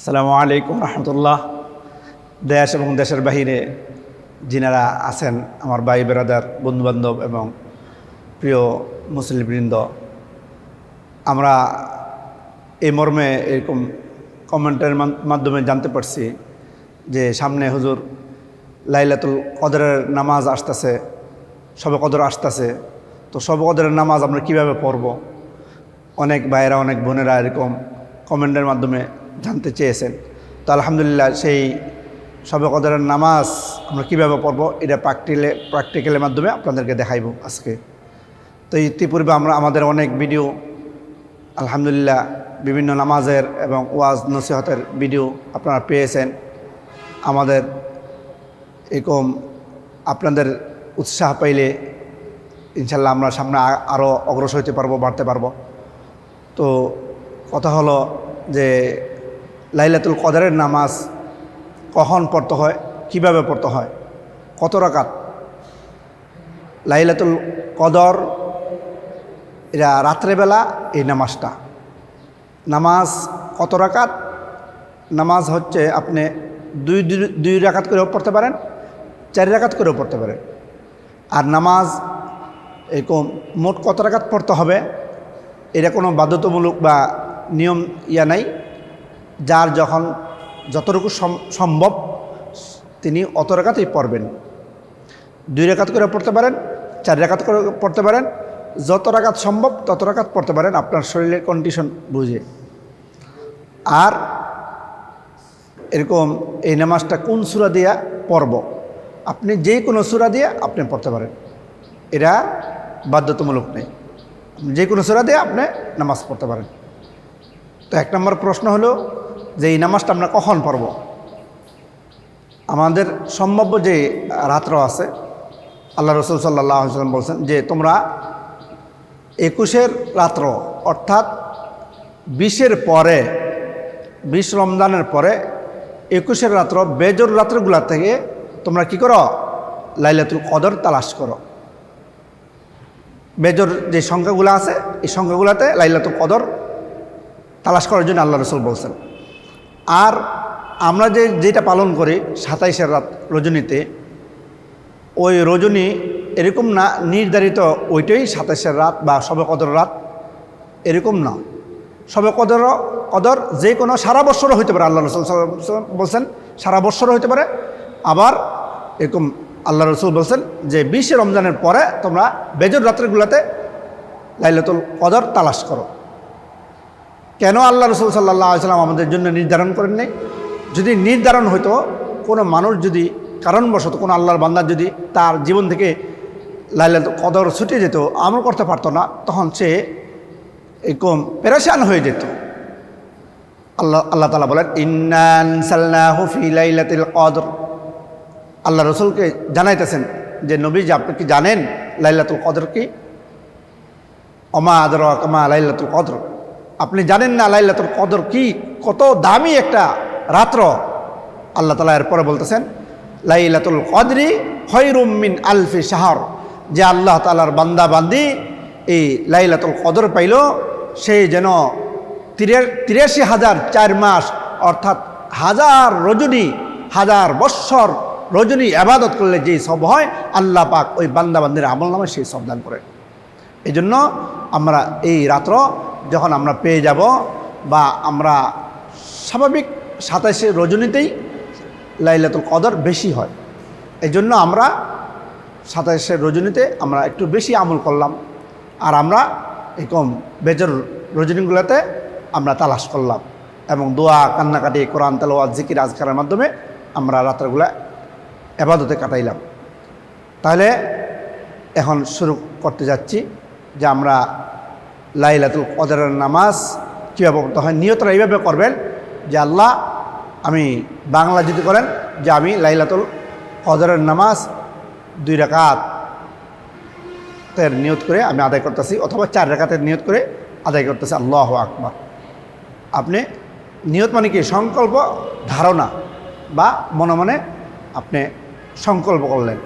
আসসালামু আলাইকুম রহমতুল্লাহ। দেশ এবং দেশের বাহিরে যিনারা আছেন আমার ভাই বেরাদার বন্ধুবান্ধব এবং প্রিয় মুসলিমবৃন্দ, আমরা এই মর্মে এরকম কমেন্টের মান- মাধ্যমে জানতে পারছি যে সামনে হুজুর লাইলাতুল কদরের নামাজ আসতেছে সবে কদর আসতেছে। তো সবে কদরের নামাজ আমরা কীভাবে পড়ব? অনেক ভাইয়েরা, অনেক বোনেরা এরকম কমেন্টের মাধ্যমে জানতে চেয়েছেন। তো আলহামদুলিল্লাহ সেই সবে কদরের নামাজ আমরা কীভাবে পড়ব, এটা প্র্যাকটিলে প্র্যাকটিক্যালের মাধ্যমে আপনাদেরকে দেখাইব আজকে। তো ইতিপূর্বে আমরা, আমাদের অনেক ভিডিও আলহামদুলিল্লাহ বিভিন্ন নামাজের এবং ওয়াজ নসিহতের ভিডিও আপনারা পেয়েছেন। আমাদের এরকম আপনাদের উৎসাহ পাইলে ইনশাল্লাহ আমরা সামনে আরও অগ্রসর হতে পারব, বাড়তে পারব। তো কথা হলো যে লাইলাতুল কদরের নামাজ কখন পড়তে হয়? কীভাবে পড়তে হয়? কত রাকাত? লাইলাতুল কদর, এরা রাত্রেবেলা এই নামাজটা। নামাজ কত রাকাত? নামাজ হচ্ছে আপনি দুই দুই- রাকাত করেও পড়তে পারেন, চার রাকাত করেও পড়তে পারেন। আর নামাজ এরকম মোট কত রাকাত পড়তে হবে? এটা কোনো বাধ্যতামূলক বা নিয়ম ইয়া নাই। যার যখন যতটুকু সম- সম্ভব তিনি অত রেখাতেই পড়বেন। দুই রেখাত করে পড়তে পারেন, চার রেখাত করে পড়তে পারেন, যত রাকাত সম্ভব তত রাকাত পড়তে পারেন, আপনার শরীরের কন্ডিশন বুঝে। আর এরকম এই নামাজটা কোন সুরা দিয়া পড়ব? আপনি যে কোনো সুরা দিয়ে আপনি পড়তে পারেন। এটা বাধ্যতামূলক নেই। যে কোনো সুরা দিয়ে আপনি নামাজ পড়তে পারেন। তো এক নম্বর প্রশ্ন হলো যে এই নামাজটা আমরা কখন পড়ব? আমাদের সম্ভাব্য যে রাত্র আছে, আল্লাহ রসুল সাল্লাহ সাল্লাম বলছেন যে তোমরা একুশের রাত্র, অর্থাৎ বিশের পরে, বিশ রমজানের পরে একুশের রাত্র, বেজর রাত্রগুলা থেকে তোমরা কি করো? লাইলাতুল কদর তালাশ করো। বেজর যে সংখ্যাগুলো আছে, এই সংখ্যাগুলোতে লাইলাতুল কদর তালাশ করার জন্য আল্লাহ রসুল বলছেন। আর আমরা যে যেটা পালন করি সাতাইশের রাত রজনীতে, ওই রজনী এরকম না, নির্ধারিত ওইটাই সাতাইশের রাত বা সবে কদর রাত এরকম না। সবে কদর কদর যে কোনো সারা বছরও হইতে পারে, আল্লাহ রসুল বলছেন, সারা বৎসরও হইতে পারে। আবার এরকম আল্লাহ রসুল বলছেন যে বিশে রমজানের পরে তোমরা বেজর রাত্রিগুলোতে লাইলাতুল কদর তালাশ করো। কেন আল্লাহ রসুল সাল্লাহ সাল্লাম আমাদের জন্য নির্ধারণ করেন নাই? যদি নির্ধারণ হতো কোনো মানুষ যদি কারণবশত কোনো আল্লাহর বান্দার যদি তার জীবন থেকে লাইলাত কদর ছুটে যেত, আমল করতে পারতো না, তখন সে এরকম পেরেশান হয়ে যেত। আল্লাহ আল্লাহ তালা বলেন ইন্নান সাল্লাহু ফি লাইলাতিল কদর। আল্লাহ রসুলকে জানাইতেছেন যে, নবী যে আপনি কি জানেন লাইলাতুল কদর কি? অমা আদর কমা লাইলাতুল কদর। আপনি জানেন না লাইলাতুল কদর কি? কত দামি একটা রাত্র। আল্লাহ তালা এরপরে বলতেছেন, লাইলাতুল কদরি খৈরুম মিন আলফি শাহর। যে আল্লাহ তালার বান্দা বান্দি এই লাইলাতুল কদর পাইল, সে যেন তিরাশি হাজার চার মাস, অর্থাৎ হাজার রজনী, হাজার বৎসর রজনী আবাদত করলে যেই সব হয়, আল্লাহ পাক ওই বান্দা বান্দির আমল নামে সেই সব দান করে। এই জন্য আমরা এই রাত্র যখন আমরা পেয়ে যাব বা আমরা স্বাভাবিক সাতাশে রজনীতেই লাইলাতুল কদর বেশি হয়। এই জন্য আমরা সাতাশে রজনীতে আমরা একটু বেশি আমল করলাম আর আমরা এরকম বেজর রজনীগুলোতে আমরা তালাশ করলাম এবং দোয়া, কান্নাকাটি, কোরআন তালোয়াত জিকির, আজকারের মাধ্যমে আমরা রাত্রগুলা এবাদতে কাটাইলাম। তাহলে এখন শুরু করতে যাচ্ছি যে আমরা লাইলাতুল কদরের নামাজ কীভাবে পড়তে হয় নিয়তরা এইভাবে করবেন যে আল্লাহ আমি বাংলা যদি করেন যে আমি লাইলাতুল কদরের নামাজ দুই রাকাত তের নিয়ত করে আমি আদায় করতেছি অথবা চার রেখাতের নিয়ত করে আদায় করতেছি। আল্লাহ আকবার। আপনি নিয়ত মানে কি? সংকল্প, ধারণা বা মনে মনে আপনি সংকল্প করলেন।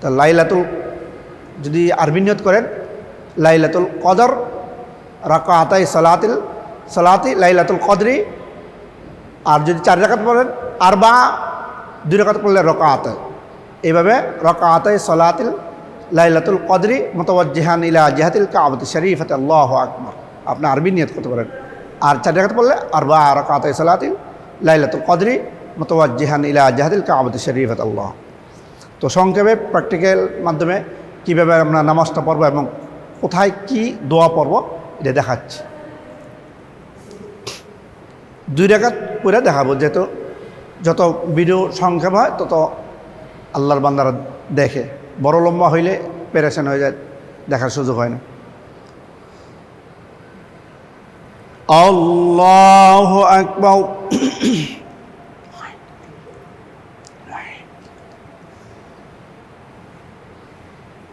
তা লাইলাতুল যদি আরবি নিয়ত করেন লাইলাতুল কদর রাকাতাই সালাতিল, সালাতি লাইলাতুল কদরি। আর যদি চার রাকাত পড়েন আর বা দুই রাকাত পড়লে রকা রকাত। এইভাবে রকাত সলাতিল, লাইলাতুল কদরি, মোতওয়াজ্জিহান ইলা জিহাতিল কাবত শরীফত, আল্লাহ আকবর। আপনি আরবি নিয়ত করতে পারেন। আর চার রাকাত পড়লে আর বা রকাত সলাতিল, লাইলাতুল কদরি, মোতওয়াজ্জিহান ইলা জিহাতিল কাবত শরীফত, আল্লাহ। তো সংক্ষেপে প্র্যাকটিক্যাল মাধ্যমে কীভাবে আমরা নামাজটা পড়ব এবং কোথায় কি দোয়া পড়ব, এটা দেখাচ্ছি। দুই রেখাত করে দেখাবো, যেহেতু যত ভিডিও সংক্ষেপ হয়, তত আল্লাহর বান্দারা দেখে। বড় লম্বা হইলে পেরেশান হয়ে যায়, দেখার সুযোগ হয় না। আল্লাহ আকবার।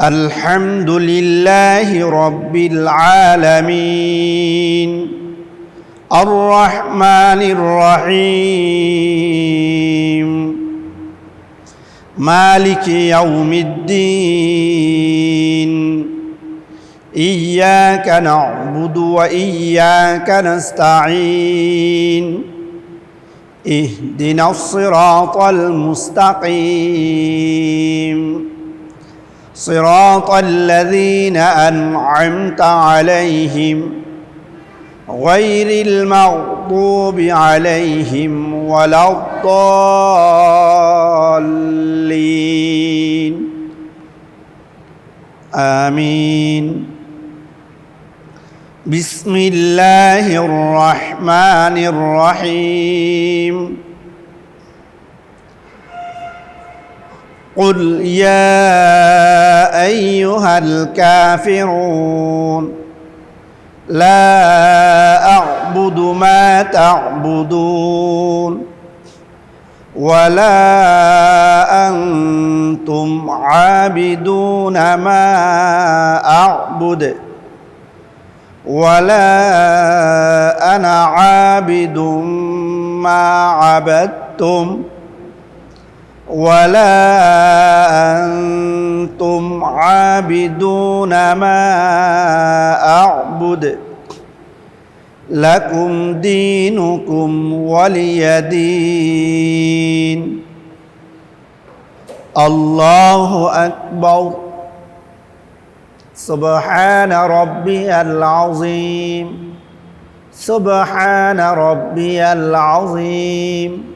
الحمد لله رب العالمين. الرحمن الرحيم. مالك يوم الدين. إياك نعبد وإياك نستعين. اهدنا الصراط المستقيم. صراط الذين أنعمت عليهم غير المغضوب عليهم ولا الضالين. آمين. بسم الله الرحمن الرحيم. قل يا ايها الكافرون لا اعبد ما تعبدون ولا أنتم عابدون ما اعبد ولا أنا عابد ما عبدتم ولا أنتم عابدون ما أعبد. لكم دينكم ولي دين. الله أكبر. سبحان ربي العظيم. سبحان ربي العظيم.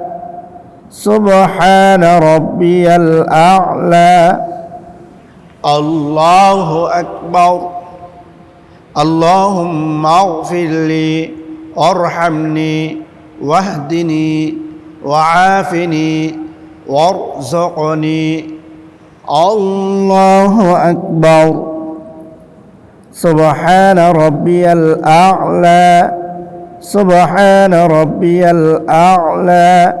سبحان ربي الأعلى. الله أكبر. اللهم اغفر لي وارحمني واهدني وعافني وارزقني. الله أكبر. سبحان ربي الأعلى. سبحان ربي الأعلى.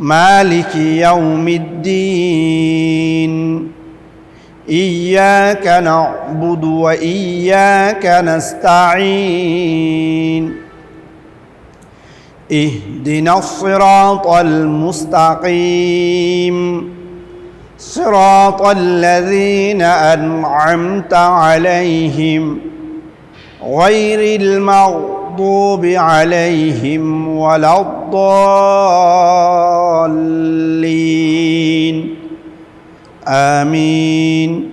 مالك يوم الدين. إياك نعبد وإياك نستعين. اهدنا الصراط المستقيم. صراط الذين أنعمت عليهم. غير المغضوب عليهم ولا الضالين. آمين.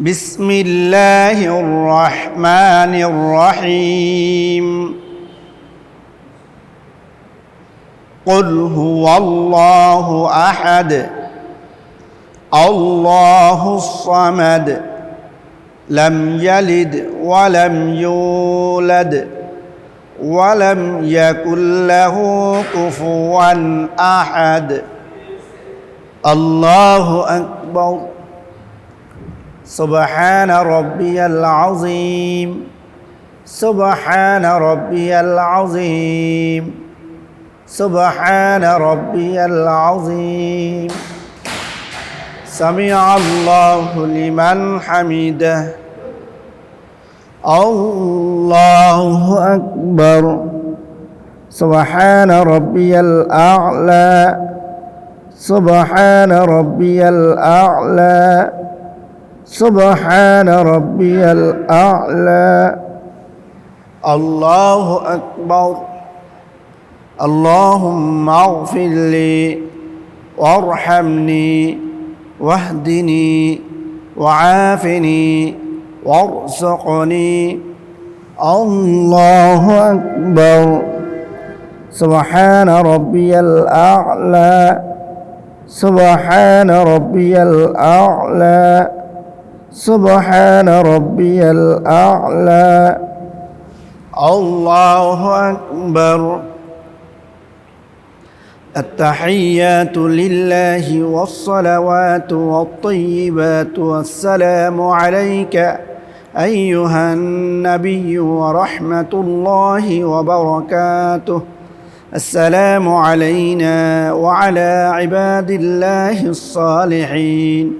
بسم الله الرحمن الرحيم. قل هو الله أحد الله الصمد لم يلد ولم يولد ولم يكن له كفوا أحد. الله أكبر. سبحان ربي العظيم. سبحان ربي العظيم. سبحان ربي العظيم. سمع الله لمن حمده. الله أكبر. سبحان ربي الأعلى. سبحان ربي الأعلى. سبحان ربي الأعلى. الله أكبر. اللهم اغفر لي وارحمني. واهدني وعافني وارزقني. الله أكبر. سبحان ربي الأعلى. سبحان ربي الأعلى. سبحان ربي الأعلى. الله أكبر. التحيات لله والصلوات والطيبات والسلام عليك أيها النبي ورحمة الله وبركاته. السلام علينا وعلى عباد الله الصالحين.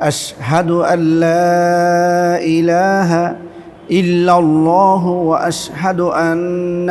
أشهد أن لا إله إلا الله وأشهد أن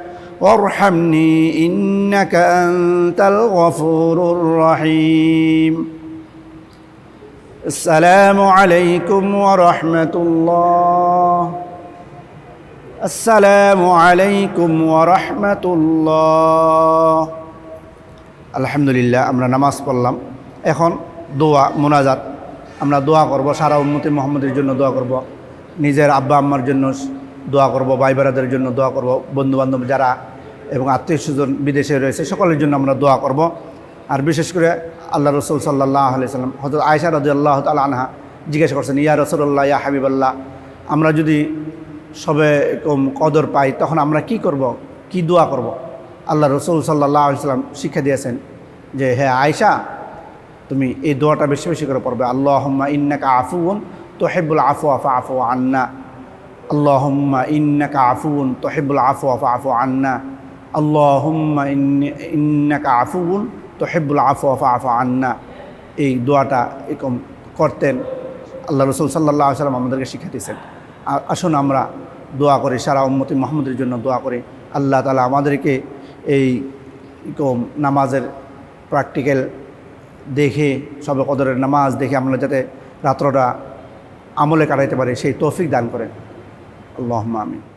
وارحمني انك انت الغفور الرحيم السلام عليكم ورحمه الله السلام عليكم ورحمه الله আলহামদুলিল্লাহ আমরা নামাজ পড়লাম এখন দোয়া মোনাজাত আমরা দোয়া করব সারা উন্নতি মোহাম্মদের জন্য দোয়া করব নিজের আব্বা আম্মার জন্য দোয়া করব, ভাই বেড়াদের জন্য দোয়া করব, বন্ধুবান্ধব যারা এবং আত্মীয় স্বজন বিদেশে রয়েছে, সকলের জন্য আমরা দোয়া করব। আর বিশেষ করে আল্লাহ রসুল সাল্লাহ আলাইসাল্লাম হজরত আয়সা রাজু আল্লাহ তালা আনহা জিজ্ঞাসা করছেন, ইয়া রসুল্লাহ ইয়া হাবিবাল্লাহ, আমরা যদি সবে কম কদর পাই, তখন আমরা কি করব, কি দোয়া করব? আল্লাহ রসুল সাল্লাহ আলাইসাল্লাম শিক্ষা দিয়েছেন যে হ্যাঁ আয়সা তুমি এই দোয়াটা বেশি বেশি করে পড়বে। আল্লাহম্মা ইন্নাকা আফুন তোহেবুল আফু আফা আফু আন্না। আফুন তোহেবুল আফু আফা আফু আন্না আল্লাহম্মা ইন্নাকা আফুন তোহেবুল আফু আফা আফু আন্না এই দোয়াটা এরকম করতেন। আল্লাহ রসুল সাল্লাহ সাল্লাম আমাদেরকে শিখাতেছেন আসুন আমরা দোয়া করি, সারা উম্মতি মোহাম্মদের জন্য দোয়া করি। আল্লাহ তালা আমাদেরকে এই নামাজের প্র্যাকটিক্যাল দেখে সবে কদরের নামাজ দেখে আমরা যাতে রাত্রটা আমলে কাটাইতে পারি, সেই তৌফিক দান করেন। আল্লাহ আমিন।